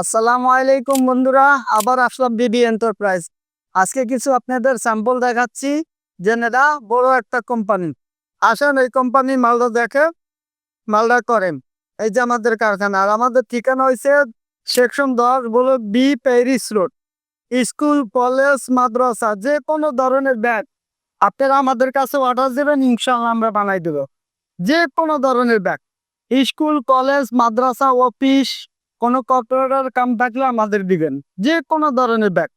আসসালামু আলাইকুম বন্ধুরা, আবার আসলাম বিবি এন্টারপ্রাইজ আজকে কিছু আপনাদের স্যাম্পল দেখাচ্ছি জেনেরা বড় একটা কোম্পানি আসেন এই কোম্পানির মালদা দেখে মালদা করেন। এই যে আমাদের কারখানা, আর আমাদের ঠিকানা হয়েছে সেকশন দশ, বলো B Paris road school college মাদ্রাসা, যে কোনো ধরনের ব্যাগ। আপনারা আমাদের কাছে অর্ডার দেবেন ইনশাল্লাহ আমরা বানাই দেবো। যে কোনো ধরনের ব্যাগ। স্কুল কলেজ মাদ্রাসা অফিস কোনো কর্পোরেটর কাম থাকলে আমাদের দিবেন। যে কোনো ধরনের ব্যাগ।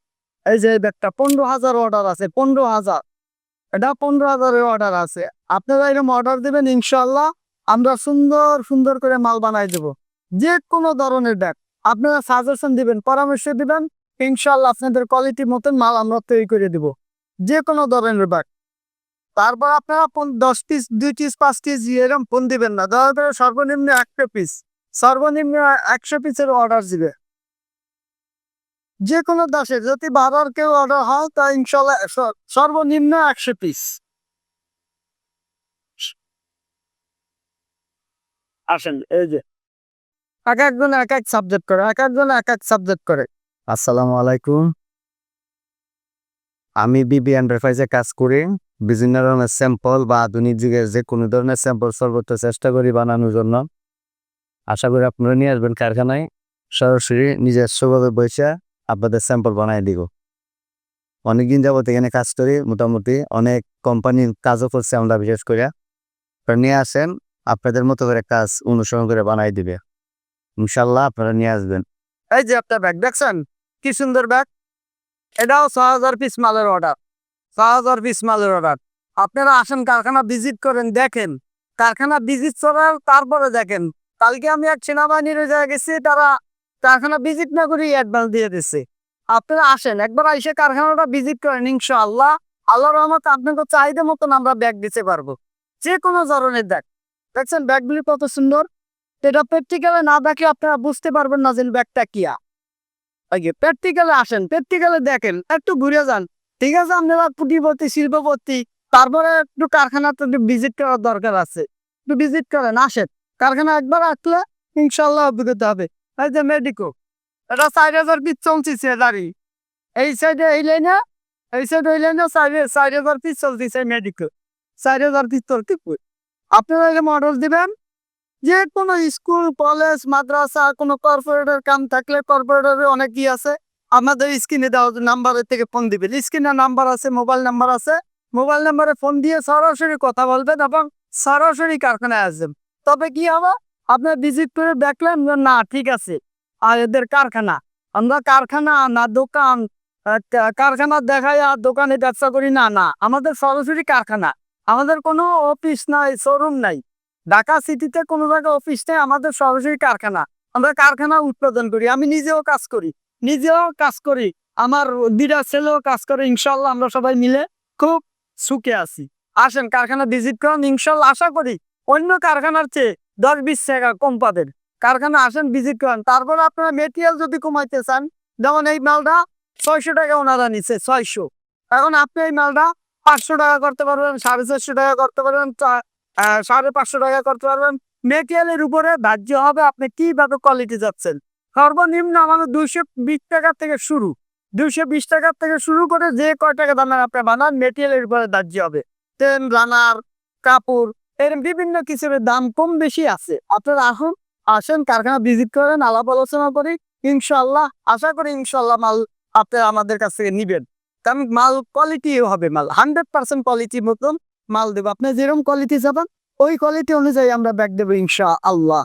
এই যে ব্যাগটা, পনেরো হাজার অর্ডার আছে, পনেরো হাজার। এটা পনেরো হাজারের অর্ডার আছে। আপনারা এরকম অর্ডার দেবেন ইনশাল্লাহ আমরা সুন্দর সুন্দর করে মাল বানাই দেব। যে কোনো ধরনের ব্যাগ। আপনারা সাজেশন দিবেন, পরামর্শ দিবেন ইনশাল্লাহ আপনাদের কোয়ালিটি মতন মাল আমরা তৈরি করে দিব। যে কোনো ধরনের ব্যাগ। তারপর আপনারা পন- দশ পিস দুই পিস পাঁচ পিস এরকম ফোন দিবেন না। দয়া করে সর্বনিম্ন একটা পিস সর্বনিম্ন একশো পিসের অর্ডার দিবে। যে কোনো দাসে, যদি বারোর কেউ অর্ডার হয়, তা ইনশাল্লাহ সর্বনিম্ন একশো পিস। আসেন, এই যে। এক একজন এক এক সাবজেক্ট করে, এক একজন এক এক সাবজেক্ট করে। আসসালামু আলাইকুম। আমি বিবি এন্টারপ্রাইজে কাজ করি। বিভিন্ন ধরনের স্যাম্পল বা আধুনিক যুগের যে কোনো ধরনের স্যাম্পল সর্বোচ্চ চেষ্টা করি বানানোর জন্য। আশা করি আপনারা নিয়ে আসবেন কারখানায়। সরাসরি নিজের নিজস্বভাবে বসে আপনাদের স্যাম্পল বানাই দিব। অনেকদিন যাবত এখানে কাজ করি, মোটামুটি অনেক কোম্পানির কাজও করছে আমরা বিশেষ করে। নিয়ে আসেন, আপনাদের মতো করে কাজ অনুসরণ করে বানাই দিবে। ইনশাল্লাহ আপনারা নিয়ে আসবেন। এই যে আপনার ব্যাগ দেখছেন? কি সুন্দর ব্যাগ এটাও ছ হাজার পিস মালের অর্ডার ছ হাজার পিস মালের অর্ডার আপনারা আসেন কারখানা ভিজিট করেন, দেখেন। কারখানা ভিজিট করার তারপরে দেখেন। কালকে আমি এক সেনাবাহিনীর ওই জায়গায় গেছি, তারা কারখানা ভিজিট না করে অ্যাডভান্স দিয়ে দিচ্ছে আপনারা আসেন, একবার এসে কারখানাটা ভিজিট করেন, ইনশাআল্লাহ। আল্লাহ রহমত আপনাকে চাহিদা মতন আমরা ব্যাগ দিতে পারব। যে কোনো ধরনের ব্যাগ দেখছেন ব্যাগগুলি কত সুন্দর। এটা প্র্যাকটিক্যালে না দেখলে আপনারা বুঝতে পারবেন না যে ব্যাগটা কিয়া। আগে প্র্যাকটিক্যালে আসেন প্র্যাকটিক্যালে দেখেন, একটু ঘুরে যান। ঠিক আছে, আপনারা কুটিপতি শিল্পপতি, তারপরে একটু কারখানাতে ভিজিট করার দরকার আছে। একটু ভিজিট করেন, আসেন। কারখানা একবার আসলে ইনশাল্লাহ অভিজ্ঞতা হবে। এই যে মেডিকো এটা চার হাজার পিস চলছে দাঁড়ি এই সাইডে এই লাইনে এই সাইডে এই লাইনে চার হাজার পিস চলতেছে মেডিকো চার হাজার পিস চলতে আপনারা এরকম অর্ডার দিবেন, যে কোনো স্কুল কলেজ মাদ্রাসা, কোনো কর্পোরেটের কাম থাকলে কর্পোরেটরে অনেক কি আছে। আমাদের স্ক্রিনে দেওয়া নাম্বারের থেকে ফোন দিবেন। স্ক্রিনে নাম্বার আছে মোবাইল নাম্বার আছে। মোবাইল নাম্বারে ফোন দিয়ে সরাসরি কথা বলবেন এবং সরাসরি কারখানায় আসবেন। তবে কি হবে? আপনার ভিজিট করে দেখলেন না, ঠিক আছে। আর এদের কারখানা। আমরা কারখানা না, দোকান কারখানা দেখাই আর দোকানে ব্যবসা করি। না না, আমাদের সরাসরি কারখানা। আমাদের কোনো অফিস নাই শোরুম নাই। ঢাকা সিটিতে কোনো জায়গায় অফিস নেই, আমাদের সরাসরি কারখানা। আমরা কারখানা উৎপাদন করি, আমি নিজেও কাজ করি। নিজেও কাজ করি, আমার দুইটা ছেলেও কাজ করে ইনশাল্লাহ আমরা সবাই মিলে খুব সুখে আছি। আসেন কারখানা ভিজিট করেন ইনশাল্লাহ আশা করি অন্য কারখানার চেয়ে দশ বিশ টাকা কম পাবেন। কারখানা আসেন ভিজিট করেন। তারপর আপনারা মেটেরিয়াল যদি কমাইতে চান, যেমন এই মালটা ছয়শো টাকা ওনারা নিচ্ছে ছয়শো। এখন আপনি এই মালটা পাঁচশো টাকা করতে পারবেন, সাড়ে চারশো টাকা করতে পারবেন সাড়ে পাঁচশো টাকা করতে পারবেন। মেটেরিয়ালের উপরে ধার্য হবে আপনি কীভাবে কোয়ালিটি যাচ্ছেন? সর্বনিম্ন আমাদের দুইশো বিশ টাকা থেকে শুরু। দুইশো বিশ টাকার থেকে শুরু করে যে কয় টাকা দামের আপনি বানান মেটেরিয়ালের উপরে ধার্য হবে। তেল, রানার, কাপড় এরকম বিভিন্ন কিছু দাম কম বেশি আছে। আপনারা আসুন, আসেন, কারখানা ভিজিট করেন, আলাপ আলোচনা করি ইনশাল্লাহ আশা করি ইনশাল্লাহ মাল আপনি আমাদের কাছ থেকে নিবেন। কারণ মাল কোয়ালিটি হবে মাল হান্ড্রেড পার্সেন্ট কোয়ালিটি মতন মাল দেবো। আপনি যেরকম কোয়ালিটি চাবেন, ওই কোয়ালিটি অনুযায়ী আমরা ব্যাগ দেবো ইনশা আল্লাহ